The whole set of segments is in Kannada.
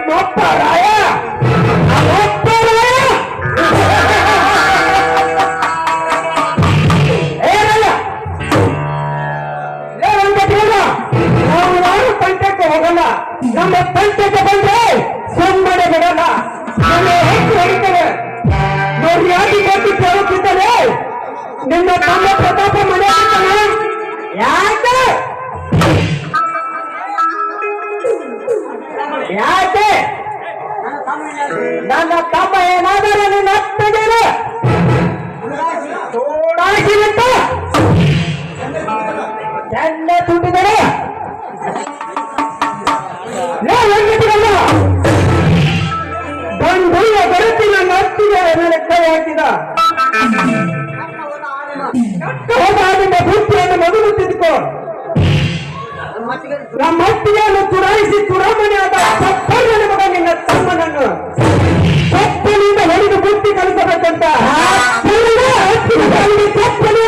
ನಿಮ್ಮಪ್ಪ ರಾಯ ನಮ್ಮಪ್ಪ ರಾಯ ಏನಲ್ಲ ಏನಂತ ಪಂಚಕ್ಕೆ ಹೋಗಲ್ಲ ನಮ್ಮ ಪಂಚಕ್ಕೆ ಬಂದ್ರೆ ಸುಮ್ಮನೆ ಬಿಡಲ್ಲ ನಮ್ಮ ಹೆಚ್ಚು ಹೊಡಿತೇವೆ ನೋಡಿ ಯಾಕೆ ಕೊಟ್ಟು ಕೇಳುತ್ತಿದ್ದಾರೆ ನಿಮ್ಮ ತಮ್ಮ ಪ್ರತಾಪ ಮನೆ ಯಾಕೆ ನನ್ನ ತಮ್ಮ ಏನಾದರೂ ನಿನ್ನ ಅಪ್ಪಗಿರು ತೋಡಾಗಿರುತ್ತ ಎಲ್ಲ ತುಂಬಿದರೆ ಬಂಧುಯ ಬರುತ್ತಿ ನನ್ನ ಅತ್ತಿಗೆ ಮೇಲೆ ಕೈ ಹಾಕಿದ. ಹೋದಾದಿಂದ ಬುದ್ಧಿಯನ್ನು ಮೊದಲು ತಿದ್ಕೋ ನಮ್ಮ ಅತ್ತಿಗೆಯನ್ನು ಚುಡಾಯಿಸಿ ಆದ ಸಪ್ಪನ ಮಗ ನಿನ್ನ ತಮ್ಮನನ್ನು. ತಪ್ಪನಿಂದ ಹೊಡೆದು ಬುಟ್ಟಿ ಕಲಿಸಬೇಕಂತ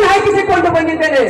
ಹಾಕಿಸಿಕೊಂಡು ಬಂದಿದ್ದೇನೆ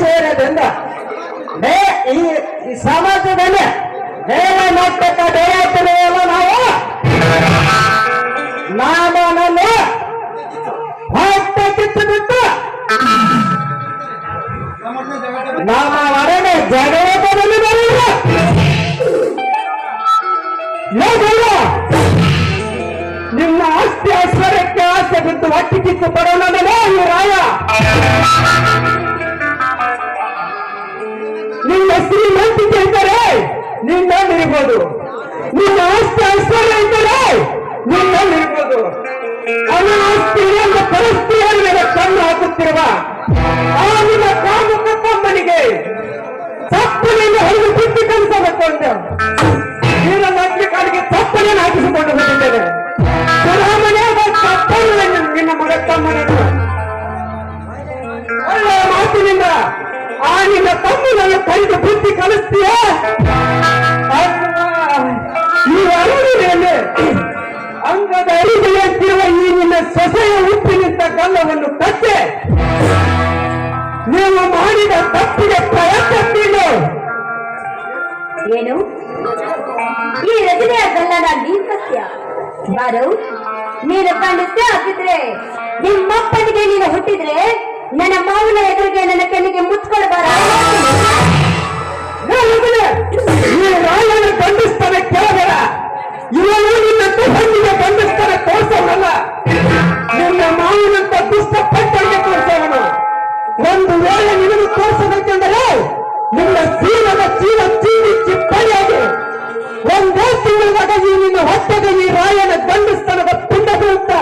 ಸೇರದಿಂದ ಈ ಸಮಾಜದಲ್ಲಿ ಹೇಳ ನೋಡ್ತಕ್ಕ ಬೇಯಾಗ್ತದೆಯಲ್ಲ ನಾವು. ನಾಮನನ್ನು ಹೊಟ್ಟೆ ಕಿತ್ತು ಬಿಟ್ಟು ನಮ್ಮ ನಿಮ್ಮ ಆಸ್ತಿ ಐಶ್ವರ್ಯಕ್ಕೆ ಆಸೆ ಬಿದ್ದು ಹೊಟ್ಟಿ ಕಿತ್ತು ಬರೋಣನೇ ಈ ರಾಯ? ನಿಮ್ಮ ಶ್ರೀಮಂತಿಕೆ ಇದ್ದರೆ ನಿನ್ನ ಇರ್ಬೋದು ನಿಮ್ಮ ಆಸ್ತಿ ಐಶ್ವರ್ಯ ಇದ್ದರೆ ನಿನ್ನ ಇರ್ಬೋದು ಅನಾಸ್ತಿ ಎಂಬ ಪರಿಸ್ಥಿತಿಯ ಮೇಲೆ ಕಣ್ಣು ಹಾಕುತ್ತಿರುವ ಆ ನಿಮ್ಮ ಕಾಮುಕ ತಮ್ಮನಿಗೆ ತಪ್ಪನಿಂದ ಹೊರಗೆ ಬಿಟ್ಟು ಕಲಿಸಬೇಕು ಅಂತ ತಪ್ಪನೆಯನ್ನು ಹಾಕಿಸಿಕೊಂಡು ಬಂದಿದ್ದೇನೆ ಸುರಾಮನೆ ತಪ್ಪನ್ನು ನಿನ್ನ ಮಗ ತಮ್ಮನನ್ನು ಒಳ್ಳೆಯ ಮಾತಿನಿಂದ ಆ ನಿನ್ನ ತಮ್ಮನನ್ನು ಕೈದು ಬುದ್ಧಿ ಕಲಿಸ್ತೀಯ? ಈ ಅರಣ್ಯದಲ್ಲಿ ಅಂಗದ ಅರಿಗೆಯಂತಿರುವ ಈ ನಿನ್ನ ಸೊಸೆಯ ಉಪ್ಪಿನಿಂದ ಕಲ್ಲವನ್ನು ಕಟ್ಟೆ, ನೀವು ಮಾಡಿದ ಏನು? ಈ ರಚನೆಯ ಕನ್ನಡ ಸತ್ಯ ಬಾರು, ನೀನು ಕಂಡಿದ್ದೆ ಹಾಕಿದ್ರೆ ನಿಮ್ಮಪ್ಪನಿಗೆ ನೀನು ಹುಟ್ಟಿದ್ರೆ, ನನ್ನ ಮಾವಿನ ಎದುರಿಗೆ ನನ್ನ ಕಣ್ಣಿಗೆ ಮುಚ್ಕೊಳ್ಬಾರ. ನಿನ್ನ ನಿನ್ನ ಒಂದು ವೇಳೆ ನಿನಗೆ ತೋರಿಸಬೇಕೆಂದರೆ ನಿಮ್ಮ ಜೀವನ ಜೀವ ಚೀನಿ ಚಿಪ್ಪಣಿಯಾಗಿ ಒಂದೇ ತಿಂಗಳಾಗ ಈ ನಿನ್ನ ಹೊಟ್ಟೆಗೆ ಈ ರಾಯನ ಖಂಡಿಸ್ತಾನದ ಪುಂಡ ಬೀಳುತ್ತ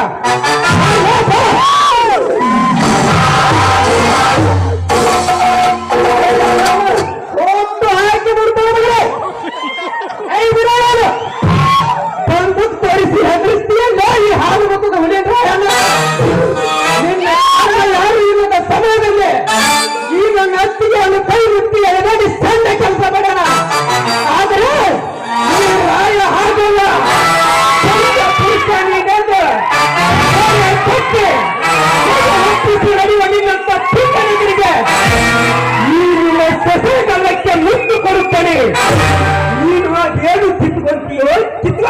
ಕಿತ್ವ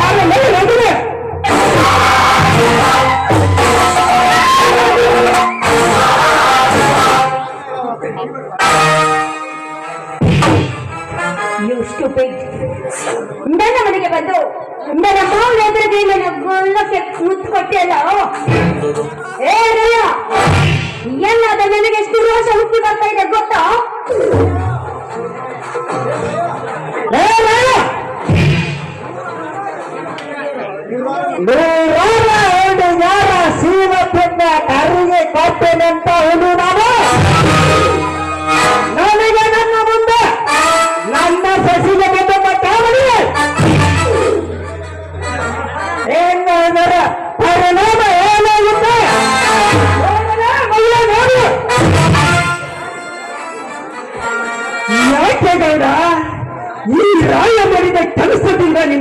ಆಮೇಲೆ ನಡುವೆ ಯು ಸ್ಟುಪಿಡ್ ನನ್ನ ಮನೆಗೆ ಬಂದು ನನ್ನ ಮಾವನ ಎದುರಿಗೆ ನನ್ನ ಗೊಲ್ಲಕ್ಕೆ ಮುತ್ತು ಕೊಟ್ಟಿಯಲ್ಲ ಏ, ರಯ ಎಲ್ಲದ ನನಗೆ ಎಷ್ಟು ರೋಷ ಹುಟ್ಟಿ ಬರ್ತಾ ಇದೆ ಗೊತ್ತಾ? ಏ ರಾಯ! ನೂರಾರ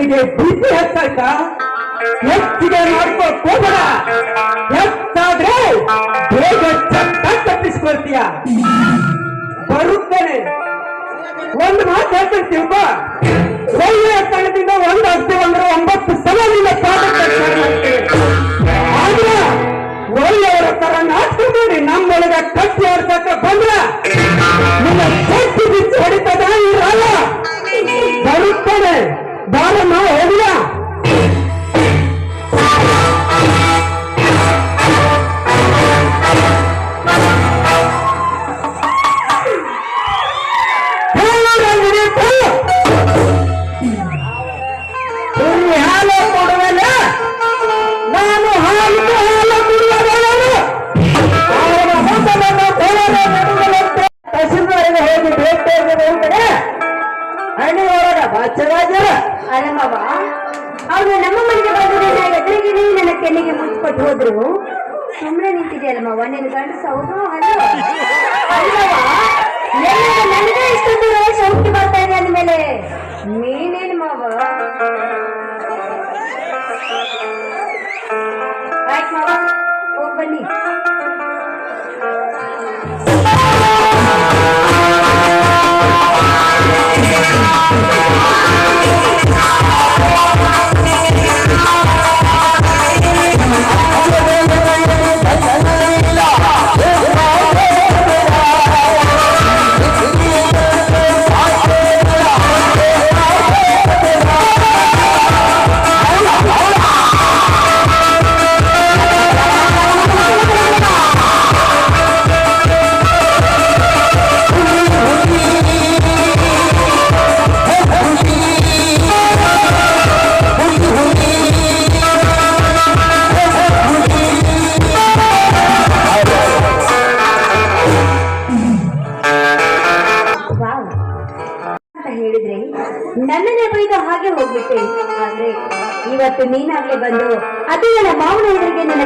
ನಿನಗೆ ಬುದ್ಧಿ ಹೆಚ್ಚಾಯ್ತಾ? ಹೆಚ್ಚಿಗೆ ಮಾಡ್ಕೋ ಹೋಗಬೇಡ ಹೆಚ್ಚಾದ್ರೆ ಬೇಗ ಚಟ್ಟ ತಪ್ಪಿಸ್ಕೊಳ್ತೀಯ? ಬರುತ್ತೇನೆ. ಒಂದು ಮಾತು ಹೇಳ್ತೇನೆ ತಿಳ್ಕ. ಒಳ್ಳೆಯ ಸ್ಥಳದಿಂದ ಒಂದು ಹತ್ತು ಅಂದ್ರೆ ಒಂಬತ್ತು ಸಲ ನಿನ್ನ. ಆದ್ರೆ ಒಳ್ಳೆಯವರ ತರ ನಾಟ್ಕೊಂಡಿ ನಮ್ಮೊಳಗ ಕಟ್ಟಿ ಆಡ್ಸಕ್ಕ ಬಂದ್ರ ನಿನ್ನ ಕಟ್ಟಿ ಬಿಚ್ಚಿ ಹೊಡಿತದ ಈ ಹೋಗಿ ಭೇಟಿಯಾಗಿ ಹೋಗ್ತಾರೆ ಹಣ್ಣಿ ಒಳಗ ಅರೆ ಅಲ್ಲಮ್ಮವ ಅವ್ರು ನಮ್ಮ ಮನೆಗೆ ಬಂದು ನನ್ನ ಎದುರಿಗೆ ನೀವು ನನ್ನ ಕೆನ್ನಿಗೆ ಹೋದ್ರು. ಸುಮ್ಮನೆ ನಿಂತಿದೆಯಲ್ಲಮ್ಮವ ನಿನ್ನ ಗಂಡಸ, ಹೌದು ಅಲ್ಲವ ಎಲ್ಲರೂ ನನಗೆ ಇಷ್ಟೊಂದು ಸೌಖ್ಯ ಹುಟ್ಟಿ ಬರ್ತಾ ಇದೆ ಅಂದ್ಮೇಲೆ ನೀನೇನು ಮಾವ? ಆಯ್ತು ಮಾವ, ಹೋಗ್ ಬನ್ನಿ.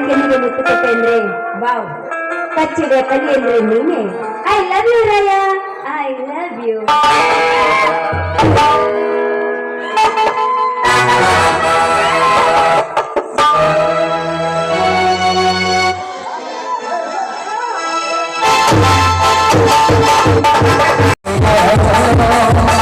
ಎದುರಿಗೆ ನನ್ನ ಕೆನ್ನಿಗೆ ಮುತ್ತು ಕೊಟ್ಟೆ ಅಂದ್ರೆ ವಾವ್ ಕಚ್ಚಿದ ಕಲಿ ಅಂದ್ರೆ ನೀನೆ I love you Raya I love you ಇದೇನ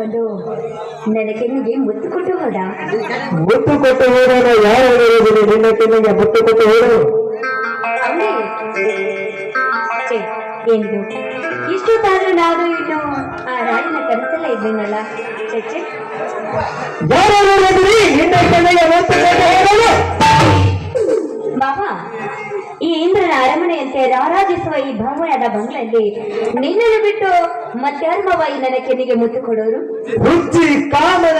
ರಾಜವನ್ನು ನನ್ನ ಕೆನ್ನಿಗೆ ಮುತ್ತು ಕೊಟ್ಟು ಹೋದ. ಮುತ್ತು ಕೊಟ್ಟು ಹೋದಾಗ ಯಾರು ನಿನ್ನ ಕೆನ್ನಿಗೆ ಮುತ್ತು ಕೊಟ್ಟು ಹೋದರು ಏನಿದು? ಇಷ್ಟೊತ್ತಾದ್ರೂ ನಾನು ಇನ್ನು ಆ ರಾಯನ ಕನಸಲ್ಲ ಇದ್ದೀನಲ್ಲ ಚಚ್ಚೆ ಯಾರು ಮಾವ ಈ ಇಂದ್ರನ ಅರಮನೆಯಂತೆ ರಾರಾಜಿಸುವ ಈ ಭವ್ಯದ ಬಂಗ್ಲೆಯಲ್ಲಿ ನಿನ್ನನ್ನು ಬಿಟ್ಟು ಮತ್ಯಾರು ಮಾವ ಈ ನನ್ನ ಕೆನ್ನಿಗೆ ಮುತ್ತು ಕೊಡೋರು? ಹುಚ್ಚಿ ಕಾಮನ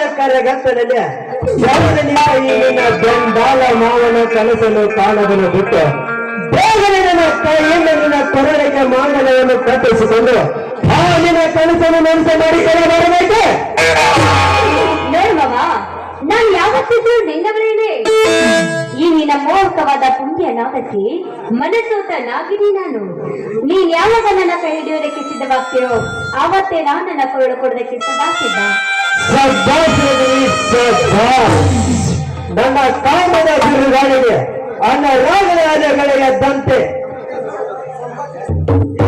ನಿನ್ನ ನಿನ್ನ ಬೆಂಬಾಲ ಮಾವನ ಕನಸನ್ನು ಕಾಣದನ್ನು ಬಿಟ್ಟು ಬೇಗನೆ ನನ್ನ ಕೈಯಿಂದ ನಿನ್ನ ಕೊರಳಿಗೆ ಮಾಂಗಲ್ಯವನ್ನು ಕಟ್ಟಿಸಿಕೊಂಡು ಹಾಲಿನ ನಿನ್ನ ಕನಸನ್ನು ನನಸು ಮಾಡಿಕೊಂಡು ಬರಬೇಕು ನೋಡು ಮಾವ ನಾನು ಯಾವತ್ತಿದ್ರು ನಿನ್ನವರೇನೆ. ಈ ನಿನ್ನ ಮೋಹಕವಾದ ಪುಣ್ಯ ನಾಗಕ್ಕೆ ಮನಸ್ಸೋತ ನಾಗಿನಿ ನಾನು. ನೀನ್ ಯಾವಾಗ ನನ್ನ ಕೈ ಹಿಡಿಯೋದಕ್ಕೆ ಸಿದ್ಧವಾಗ್ತೀರೋ ಆವತ್ತೇ ನಾನು ನನ್ನ ಕೊರಳು ಕೊಡೋದಕ್ಕೆ ಸಿದ್ಧವಾಗ್ತಿದ್ದ. ನನ್ನ ಕಾಮದ ಬಿರುಗಾಳಿಗೆ ಅನ್ನ ರಾಗರಾಜಗಳಿಗೆ ದಂತೆ.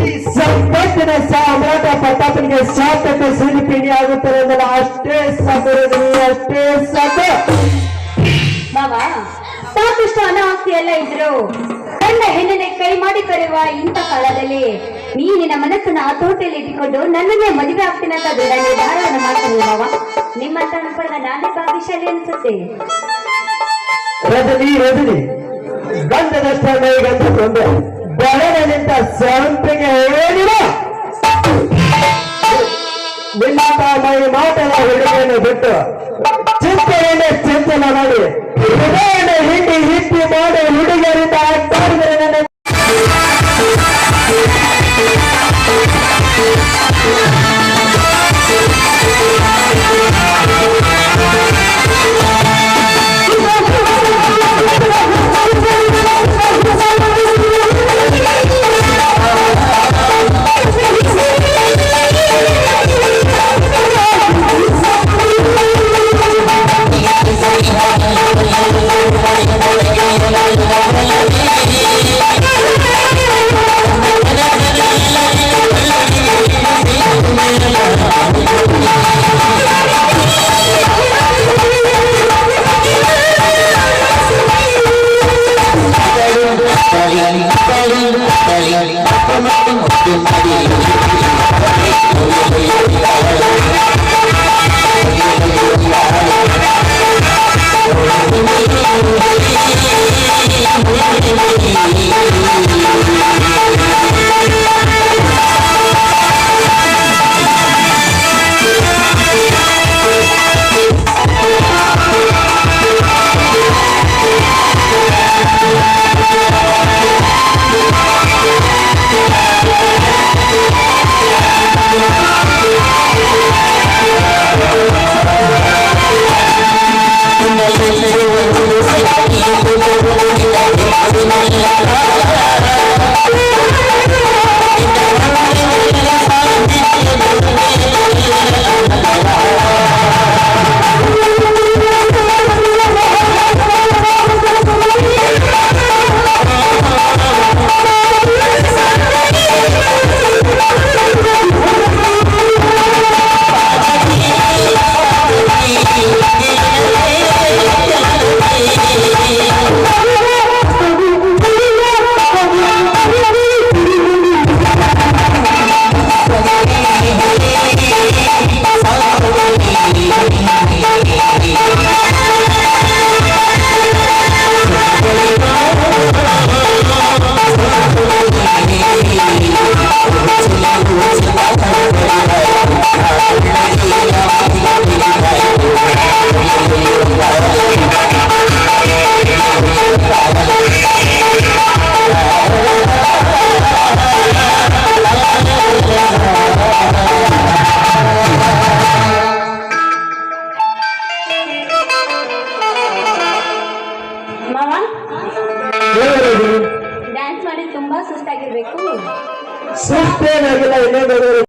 ಈ ಸಂಪತ್ತಿನ ಸಾಮ್ರಾಟ ಪ್ರತಾಪನಿಗೆ ಸಾಕತೆ ಸಿರಿಪಿಣಿ ಆಗುತ್ತದೆ ಎಂದಲ್ಲ ಅಷ್ಟೇ ಸಾಕು ಅಷ್ಟೇ ಸಾಕು ಮಾವ ಸಾಕಷ್ಟು ಅನಾಸ್ತಿ ಎಲ್ಲ ಇದ್ರು ಗಂಡ ಹೆಣ್ಣನೆ ಕೈ ಮಾಡಿ ಕರೆಯುವ ಇಂಥ ಕಾಲದಲ್ಲಿ ನೀ ನಿನ್ನ ಮನಸ್ಸನ್ನ ತೋಟೆಯಲ್ಲಿ ಇಟ್ಟುಕೊಂಡು ನನ್ನನ್ನೇ ಮದುವೆ ಆಗ್ತೀನಿ ಅಂತ ದೃಢ ನಿರ್ಧಾರವನ್ನು ಮಾಡ್ತೀನಿ ಮಾವ. ನಿಮ್ಮಂತ ಅನ್ಕೊಂಡ ನಾನೇ ಭಾಗ್ಯಶಾಲಿ ಅನ್ಸುತ್ತೆ. ರಜನಿ ರಜನಿ ಗಂಧದಷ್ಟ ಮೈಗಂಧ ಕೊಂಡೆ ಬೆಳೆದ ನಿಂತ ಸಂಪಿಗೆ ಹೇಳಿದ ನಿಮ್ಮ ಮೈ ಮಾಟದ ಹುಡುಗಿಯನ್ನು ಬಿಟ್ಟು ಚಿಂತೆಯನ್ನೇ ಚಿಂತನೆ ಮಾಡಿ ஈட்டி ஈட்டி மாடு உடுகறிந்த அட்டார்கள்